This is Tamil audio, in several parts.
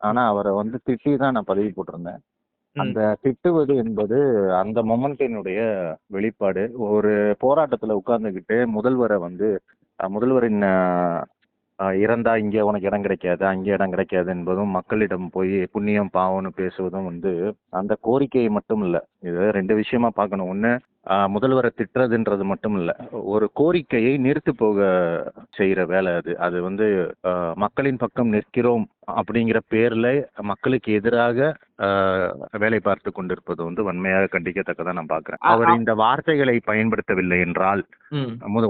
ஆனா அவரை வந்து திட்டி தான் நான் பதவி போட்டிருந்தேன். அந்த திட்டுவது என்பது அந்த மொமெண்டினுடைய வெளிப்பாடு. ஒரு போராட்டத்துல உட்கார்ந்துகிட்டு முதல்வரை வந்து முதல்வரின் இறந்தா இங்க உனக்கு இடம் கிடைக்காது அங்கே இடம் கிடைக்காது என்பதும் மக்களிடம் போய் புண்ணியம் பாவம்னு பேசுவதும் வந்து அந்த கோரிக்கையை மட்டும் இல்ல. இது ரெண்டு விஷயமா பார்க்கணும். ஒண்ணு அஹ், முதல்வரை திட்டுறதுன்றது மட்டும் இல்ல. ஒரு கோரிக்கையை நிறுத்து போக செய்யற வேலை அது. அது வந்து மக்களின் பக்கம் நிற்கிறோம் அப்படிங்கிற பேர்ல மக்களுக்கு எதிராக வேலை பார்த்து கொண்டிருப்பது வந்து வன்மையாக கண்டிக்கத்தக்கதா நான் பாக்குறேன் அவர். இந்த வார்த்தைகளை பயன்படுத்தவில்லை என்றால்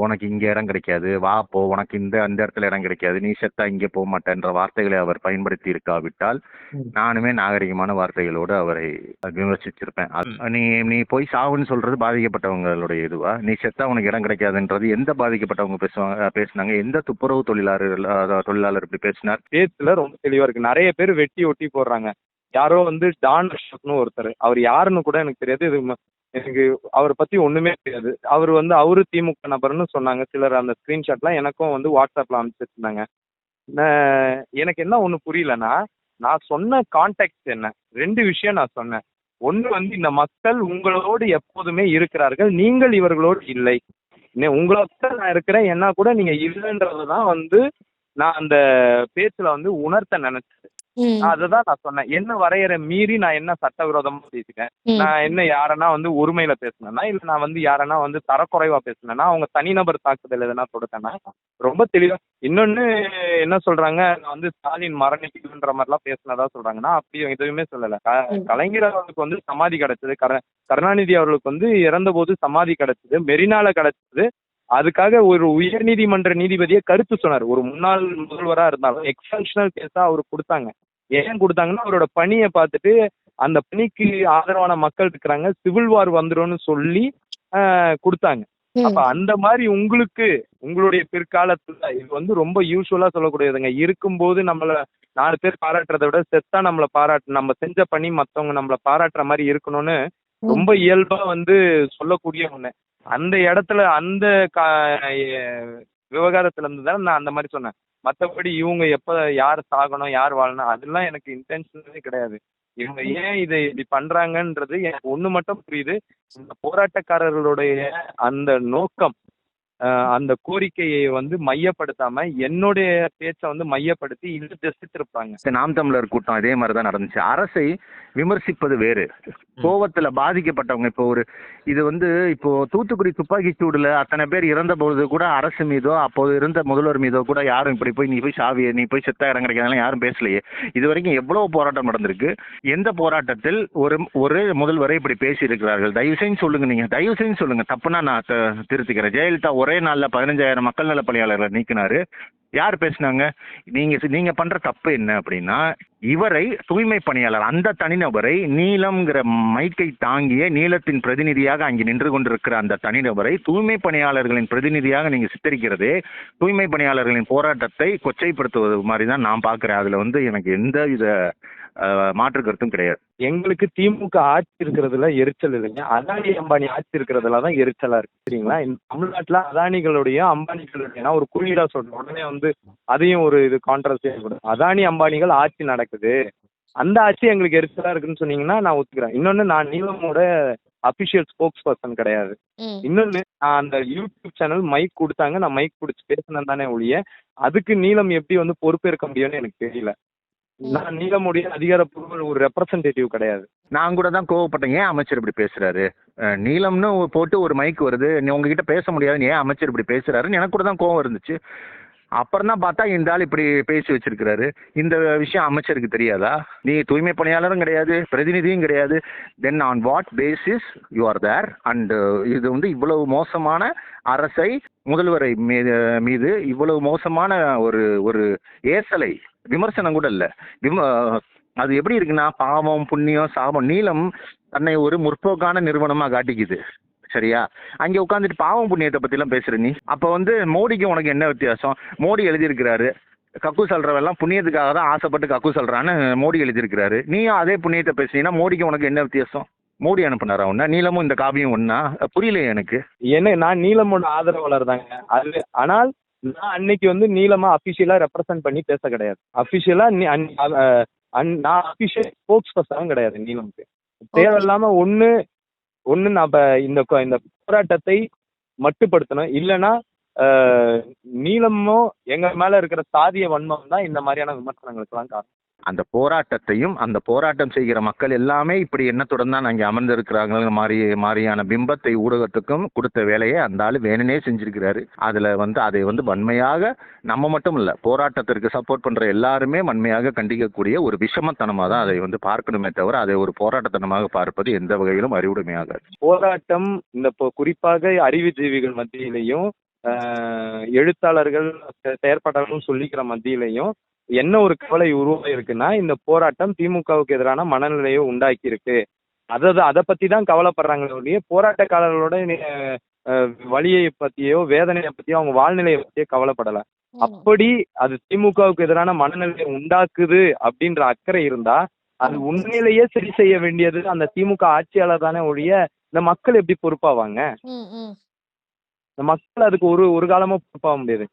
உனக்கு இங்க இடம் கிடைக்காது வா போ உனக்கு இந்த அந்த இடத்துல இடம் கிடைக்காது நீ செத்தா இங்க போக மாட்டேன்ற வார்த்தைகளை அவர் பயன்படுத்தி இருக்காவிட்டால். நானுமே நாகரிகமான வார்த்தைகளோடு அவரை விமர்சிச்சிருப்பேன். நீ நீ போய் சாவுன்னு சொல்றது பாதிக்கப்பட்டவங்களுடைய இதுவா? நீ செத்தா உனக்கு இடம் கிடைக்காதுன்றது எந்த பாதிக்கப்பட்டவங்க பேசுவாங்க பேசுனாங்க? எந்த துப்புரவு தொழிலாளர் தொழிலாளர் இப்படி பேசினார்? பேச்சுல ரொம்ப தெளிவா இருக்கு. நிறைய பேர் வெட்டி ஒட்டி போடுறாங்க. யாரோ வந்து டான் அஷ்ரப்னு ஒருத்தர். அவர் யாருன்னு கூட எனக்கு தெரியாது. இது எனக்கு அவரை பத்தி ஒண்ணுமே தெரியாது. அவர் வந்து அவரு திமுக நபர்னு சொன்னாங்க. சிலர் அந்த ஸ்கிரீன்ஷாட்லாம் எனக்கும் வந்து வாட்ஸ்அப்ல அனுப்பிச்சிருந்தாங்க. நான் எனக்கு என்ன ஒண்ணு புரியலன்னா நான் சொன்ன கான்டாக்ட் என்ன? ரெண்டு விஷயம் நான் சொன்னேன். ஒன்று வந்து இந்த மக்கள் உங்களோடு எப்போதுமே இருக்கிறார்கள். நீங்கள் இவர்களோடு இல்லை. உங்களோட நான் இருக்கிறேன். என்ன கூட நீங்க இல்லைன்றது தான் வந்து நான் அந்த பேச்சுல வந்து உணர்த்த நினைச்சேன் ம், அதுதான் நான் சொன்னேன். என்ன வரையறை மீறி நான் என்ன சட்டவிரோதமா பேசிட்டேன். நான் என்ன யாரனா வந்து ஒருமையில பேசினேன்னா இல்ல நான் வந்து யாரனா வந்து தரக்குறைவா பேசினேன்னா அவங்க தனிநபர் தாக்குதல் எதனா தொடுத்தேன்னா ரொம்ப தெளிவா இன்னொன்னு என்ன சொல்றாங்க நான் வந்து ஸ்டாலின் மரணிக்குதுன்ற மாதிரிலாம் பேசினதா சொல்றாங்கன்னா அப்படி எதுவுமே சொல்லல. கலைஞர் அவர்களுக்கு வந்து சமாதி கிடைச்சது. கர கருணாநிதி அவர்களுக்கு வந்து இறந்த போது சமாதி கிடைச்சது. மெரினால கிடைச்சது. அதுக்காக ஒரு உயர்நீதிமன்ற நீதிபதியே கருத்து சொன்னார். ஒரு முன்னாள் முதல்வரா இருந்தாலும் எக்ஸப்ஷனல் கேஸா அவர் கொடுத்தாங்க. ஏன் கொடுத்தாங்கன்னா அவரோட பணியை பார்த்துட்டு அந்த பணிக்கு ஆதரவான மக்கள் இருக்கிறாங்க சிவில் வார் வந்துரும்னு சொல்லி கொடுத்தாங்க. அப்ப அந்த மாதிரி உங்களுக்கு உங்களுடைய பிற்காலத்துல இது வந்து ரொம்ப யூஸ்வலா சொல்லக்கூடியதுங்க. இருக்கும்போது நம்மள நாலு பேர் பாராட்டுறதை விட செத்தா நம்மள பாராட்டு நம்ம செஞ்ச பணி மத்தவங்க நம்மள பாராட்டுற மாதிரி இருக்கணும்னு ரொம்ப இயல்பா வந்து சொல்லக்கூடிய ஒண்ணு அந்த இடத்துல அந்த கா- எ- விவகாரத்துல இருந்து தான் நான் அந்த மாதிரி சொன்னேன். மற்றபடி இவங்க எப்ப யார் சாகணும் யார் வாழணும் அதெல்லாம் எனக்கு இன்டென்ஷனே கிடையாது. இவங்க ஏன் இதை இப்படி பண்றாங்கன்றது எனக்கு ஒண்ணு மட்டும் புரியுது. இந்த போராட்டக்காரர்களுடைய அந்த நோக்கம் அந்த கோரிக்கையை வந்து மையப்படுத்தாம என்னுடைய பேச்சை வந்து மையப்படுத்தி இழுத்து திருப்பாங்க சரி, நாம் தமிழர் கூட்டம் அதே மாதிரி தான் நடந்துச்சு. அரசை விமர்சிப்பது வேறு. கோவத்துல பாதிக்கப்பட்டவங்க. இப்போ ஒரு இது வந்து இப்போ தூத்துக்குடி துப்பாக்கி சூடுல அத்தனை பேர் இறந்த பொழுது கூட அரசு மீதோ அப்போது இருந்த முதல்வர் மீதோ கூட யாரும் இப்படி போய் நீ போய் சாவி நீ போய் செத்த இடம் கிடைக்காதெல்லாம் யாரும் பேசலையே. இது வரைக்கும் எவ்வளவு போராட்டம் நடந்திருக்கு? எந்த போராட்டத்தில் ஒரு ஒரு முதல்வரை இப்படி பேசி இருக்கிறார்கள் தயவு செஞ்சு சொல்லுங்க நீங்க. தயவு செஞ்சு சொல்லுங்க. தப்புனா நான் திருத்திக்கிறேன். ஜெயலலிதா ஒரே நாள்ல பதினஞ்சாயிரம் மக்கள் நல பணியாளர்களை நீக்கினாரு. யார் பேசுனாங்க? நீங்க நீங்க பண்ற தப்பு என்ன அப்படின்னா இவரை தூய்மை பணியாளர் அந்த தனிநபரை நீலம்ங்கிற மைக்கை தாங்கிய நீளத்தின் பிரதிநிதியாக அங்கே நின்று கொண்டிருக்கிற அந்த தனிநபரை தூய்மை பணியாளர்களின் பிரதிநிதியாக நீங்க சித்தரிக்கிறதே தூய்மை பணியாளர்களின் போராட்டத்தை கொச்சைப்படுத்துவது மாதிரி தான் நான் பார்க்குறேன். அதுல வந்து எனக்கு எந்த வித மாற்று கருத்தும் கிடையாது. எங்களுக்கு திமுக ஆட்சி இருக்கிறதுல எரிச்சல் இல்லைங்க. அதானி அம்பானி ஆட்சி இருக்கிறதுல தான் எரிச்சலா இருக்கு சரிங்களா? இந்த தமிழ்நாட்டுல அதானிகளுடைய அம்பானிகளுடைய ஒரு குறியீடா சொல்றேன். உடனே வந்து அதையும் ஒரு இது கான்ட்ரவர்சி அதானி அம்பானிகள் ஆட்சி நடக்குது. அந்த ஆட்சி எங்களுக்கு எரிச்சலா இருக்குன்னு சொன்னீங்கன்னா நான் ஒத்துக்கிறேன். இன்னொன்னு நான் நீலமோட அபிஷியல் ஸ்போக்ஸ் பர்சன் கிடையாது. இன்னொன்னு நான் அந்த யூடியூப் சேனல் மைக் கொடுத்தாங்க. நான் மைக் பிடிச்சி பேசினேன் தானே ஒழிய அதுக்கு நீலம் எப்படி வந்து பொறுப்பேற்க முடியும்னு எனக்கு தெரியல. நான் நீலமுடைய அதிகாரப்பூர்வ ஒரு ரெப்ரசன்டேட்டிவ் கிடையாது. நான் கூட தான் கோவப்பட்டேன். ஏன் அமைச்சர் இப்படி பேசுறாரு? அஹ், நீலம்னு போட்டு ஒரு மைக் வருது. நீ உங்ககிட்ட பேச முடியாதுன்னு ஏன் அமைச்சர் இப்படி பேசுறாருன்னு எனக்கு கூட தான் கோவம் இருந்துச்சு. அப்புறம் தான் பார்த்தா இந்த ஆள் இப்படி பேசி வச்சிருக்கிறாரு. இந்த விஷயம் அமைச்சருக்கு தெரியாதா? நீ தூய்மை பணியாளரும் கிடையாது பிரதிநிதியும் கிடையாது. Then on what basis you are there and இது வந்து இவ்வளவு மோசமான அரசை முதல்வரை மீது மீது இவ்வளவு மோசமான ஒரு ஒரு ஏசலை விமர்சனம் கூட இல்லை. விம uh, அது எப்படி இருக்குன்னா பாவம் புண்ணியம் சாபம் நீளம் தன்னை ஒரு முற்போக்கான நிறுவனமாக காட்டிக்குது. சரியா? அங்க உட்காந்துட்டு பாவம் புண்ணியத்தை பத்தி எல்லாம் பேசுற நீ. அப்ப வந்து மோடிக்கு உனக்கு என்ன வித்தியாசம்? மோடி எழுதியிருக்கிறாரு கக்கு சொல்றவெல்லாம் புண்ணியத்துக்காக தான் ஆசைப்பட்டு கக்கு சொல்றான்னு மோடி எழுதியிருக்கிறாரு. நீயும் அதே புண்ணியத்தை பேசுனீங்கன்னா மோடிக்கு உனக்கு என்ன வித்தியாசம்? மோடி அனுப்புனாரா ஒன்னா நீளமும் இந்த காபியும் ஒன்னா புரியலையே எனக்கு. என்ன நான் நீலமோட ஆதரவாளர் தாங்க அது ஆனால் நான் அன்னைக்கு வந்து நீலமா அபிஷியலா ரெப்ரசன்ட் பண்ணி பேச கிடையாது. அபிஷியலா நான் அபிஷியல் ஸ்போக்ஸ் பர்சனும் கிடையாது நீலம்க்கு. தேவையில்லாம ஒண்ணு ஒண்ணு நம்ம இந்த கொ- இந்த போராட்டத்தை மட்டுப்படுத்தணும். இல்லைன்னா நீளமும் எங்கள் எங்க மேல இருக்கிற சாதிய வன்மம் தான் இந்த மாதிரியான விமர்சனங்களுக்கெல்லாம் காரணம். அந்த போராட்டத்தையும் அந்த போராட்டம் செய்கிற மக்கள் எல்லாமே இப்படி எண்ணத்துடன் தான் அங்கே அமர்ந்திருக்கிறாங்கிற மாதிரி மாதிரியான பிம்பத்தை ஊடகத்துக்கும் கொடுத்த வேலையை அந்த ஆள் வேணுனே செஞ்சிருக்கிறாரு. அதில் வந்து அதை வந்து வன்மையாக நம்ம மட்டும் இல்லை போராட்டத்திற்கு சப்போர்ட் பண்ணுற எல்லாருமே வன்மையாக கண்டிக்கக்கூடிய ஒரு விஷமத்தனமாக தான் அதை வந்து பார்க்கணுமே தவிர அதை ஒரு போராட்டத்தனமாக பார்ப்பது எந்த வகையிலும் அறிவுடைமையாகாது போராட்டம் இந்த குறிப்பாக அறிவுஜீவிகள் மத்தியிலையும் எழுத்தாளர்கள் செயற்பாட்டாளர்கள் சொல்லிக்கிற மத்தியிலையும் என்ன ஒரு கவலை உருவாகி இருக்குன்னா இந்த போராட்டம் திமுகவுக்கு எதிரான மனநிலையை உண்டாக்கி இருக்கு அதை அதை பத்தி தான் கவலைப்படுறாங்களே ஒழிய போராட்டக்காரர்களோட வலியை பத்தியோ வேதனையை பத்தியோ அவங்க வாழ்நிலையை பத்தியோ கவலைப்படல. அப்படி அது திமுகவுக்கு எதிரான மனநிலையை உண்டாக்குது அப்படின்ற அக்கறை இருந்தா அது உண்மையிலேயே சரி செய்ய வேண்டியது அந்த திமுக ஆட்சியாளர் தானே ஒழிய இந்த மக்கள் எப்படி பொறுப்பாவாங்க. இந்த மக்கள் அதுக்கு ஒரு ஒரு காலமும் பொறுப்பாக முடியாது.